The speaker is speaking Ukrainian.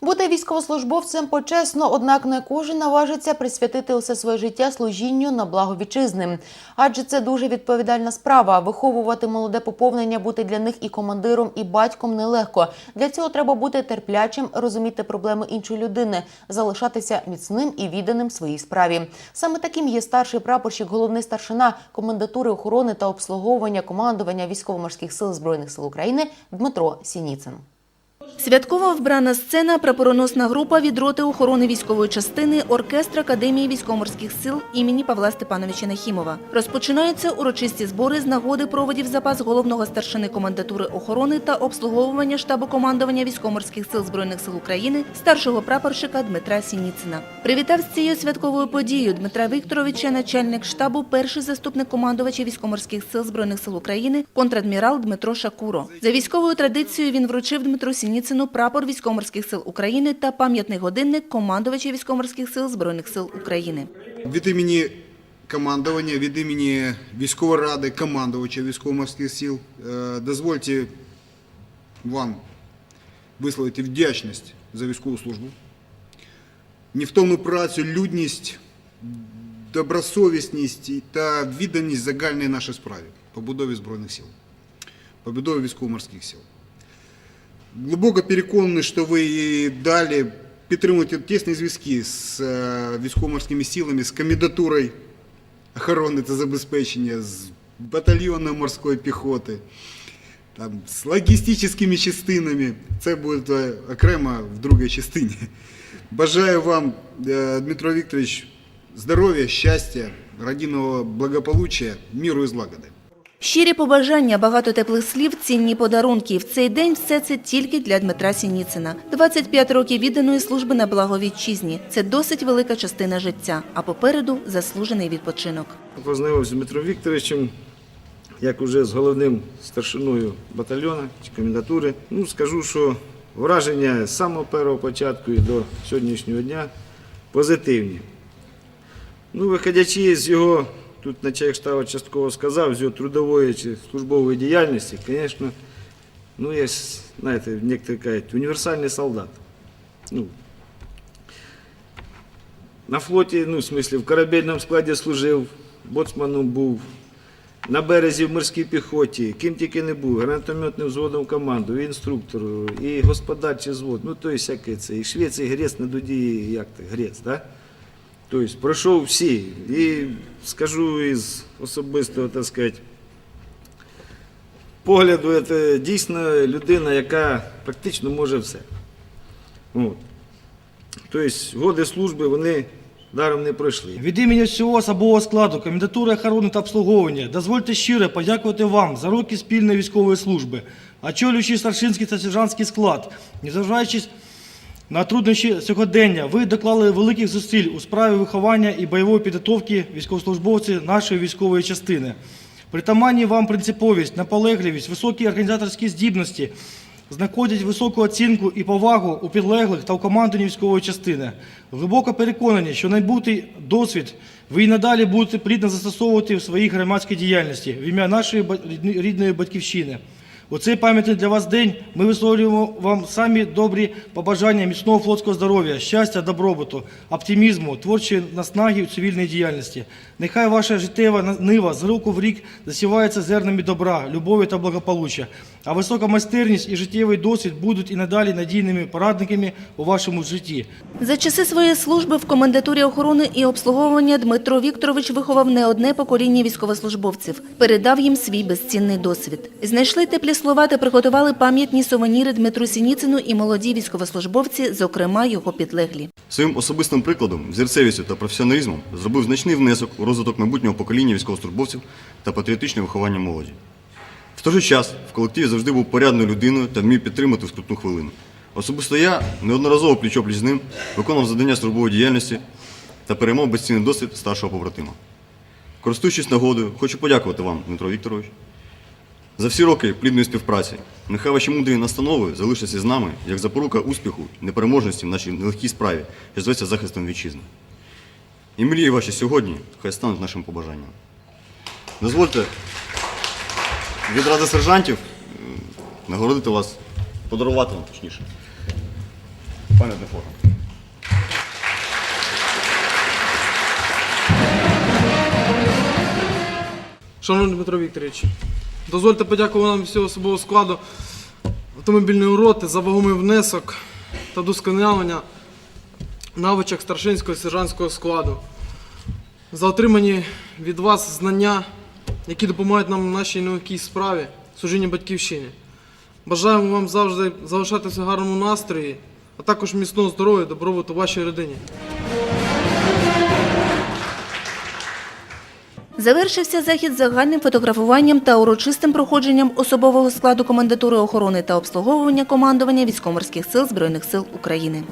Бути військовослужбовцем почесно, однак не кожен наважиться присвятити усе своє життя служінню на благо вітчизни. Адже це дуже відповідальна справа. Виховувати молоде поповнення, бути для них і командиром, і батьком нелегко. Для цього треба бути терплячим, розуміти проблеми іншої людини, залишатися міцним і відданим своїй справі. Саме таким є старший прапорщик, головний старшина комендатури охорони та обслуговування командування військово-морських сил збройних сил України Дмитро Сініцин. Святкова вбрана сцена, прапороносна група від роти охорони військової частини оркестр Академії військово-морських сил імені Павла Степановича Нахімова. Розпочинаються урочисті збори з нагоди проводів запас головного старшини комендатури охорони та обслуговування штабу командування військово-морських сил збройних сил України старшого прапорщика Дмитра Сініцина. Привітав з цією святковою подією Дмитра Вікторовича, начальник штабу, перший заступник командувача військово-морських сил збройних сил України, контрадмірал Дмитро Шакуро. За військовою традицією він вручив Дмитру Сініцину прапор військово-морських сил України та пам'ятний годинник командувача військово-морських сил збройних сил України. Від імені командування, від імені військової ради, командувача військово-морських сил, е, дозвольте вам висловити вдячність за військову службу, невтомну працю, людність, добросовісність та відданість загальній нашій справі побудові Збройних сил, побудові військово-морських сил. Глибоко переконаний, що ви і далі підтримуєте тісні зв'язки з е, військово-морськими силами, з комендатурою охорони та забезпечення, з батальйоном морської піхоти, там, з логістичними частинами. Це буде е, окремо в другій частині. Бажаю вам, е, Дмитро Вікторович, здоров'я, щастя, родинного благополуччя, миру і злагоди. Щирі побажання, багато теплих слів, цінні подарунки. В цей день все це тільки для Дмитра Сініцина. 25 років відданої служби на благо вітчизні. Це досить велика частина життя, а попереду заслужений відпочинок. Познайомився з Дмитром Вікторовичем, як уже з головним старшиною батальйону чи комендатури. Ну, скажу, що враження з самого першого початку і до сьогоднішнього дня позитивні. Ну, виходячи з його, тут начальник штабу частково сказав, з його трудової чи службової діяльності, звісно, ну, є, знаєте, некоторі кажуть, універсальний солдат. Ну, на флоті, ну, в смислі, в корабельному складі служив, боцманом був, на березі в морській піхоті, ким тільки не був, гранатометним взводом команду, і інструктор, і господарчий звод, ну, то всяке це, і швець, і грець на дуді, як ти, грець, да? Тобто пройшов всі. І скажу із особистого, так сказати, погляду, це дійсно людина, яка практично може все. От. Тобто годи служби вони даром не пройшли. Від імені всього особового складу комендатури охорони та обслуговування дозвольте щиро подякувати вам за роки спільної військової служби, очолюючи старшинський та сержантський склад, незважаючи на труднощі сьогодення, ви доклали великих зусиль у справі виховання і бойової підготовки військовослужбовців нашої військової частини. Притаманні вам принциповість, наполегливість, високі організаторські здібності знаходять високу оцінку і повагу у підлеглих та у командуванні військової частини. Глибоко переконані, що найбутий досвід ви і надалі будете плідно застосовувати в своїй громадській діяльності в ім'я нашої рідної батьківщини. У цей пам'ятний для вас день ми висловлюємо вам самі добрі побажання міцного флотського здоров'я, щастя, добробуту, оптимізму, творчої наснаги у цивільній діяльності. Нехай ваша життєва нива з року в рік засівається зернами добра, любові та благополуччя, а висока майстерність і життєвий досвід будуть і надалі надійними порадниками у вашому житті. За часи своєї служби в комендатурі охорони і обслуговування Дмитро Вікторович виховав не одне покоління військовослужбовців, передав їм свій безцінний досвід. Знайшли теплі слова та приготували пам'ятні сувеніри Дмитру Сініцину і молоді військовослужбовці, зокрема його підлеглі. Своїм особистим прикладом, зірцевістю та професіоналізмом зробив значний внесок у розвиток майбутнього покоління військовослужбовців та патріотичне виховання молоді. В той же час в колективі завжди був порядною людиною та вмів підтримати в скрутну хвилину. Особисто я неодноразово пліч-опліч з ним виконував завдання службової діяльності та переймав безцінний досвід старшого побратима. Користуючись нагодою, хочу подякувати вам, Дмитро Вікторович, за всі роки плідної співпраці. Нехай ваші мудрі настанови залишаться з нами як запорука успіху непереможності в нашій нелегкій справі, що зветься захистом вітчизни. І мрії ваші сьогодні хай стануть нашим побажанням. Дозвольте від ради сержантів нагородити вас, подарувати вам точніше. пам'ятна форма. Шановний Дмитро Вікторович, дозвольте подякувати вам всього особового складу автомобільної роти за вагомий внесок та досконалення навичок старшинського і сержантського складу, за отримані від вас знання, які допомагають нам в нашій нелегкій справі служіння батьківщині. Бажаємо вам завжди залишатися в гарному настрої, а також міцного здоров'я, добробуту вашій родині. Завершився захід загальним фотографуванням та урочистим проходженням особового складу комендатури охорони та обслуговування командування військово-морських сил Збройних сил України.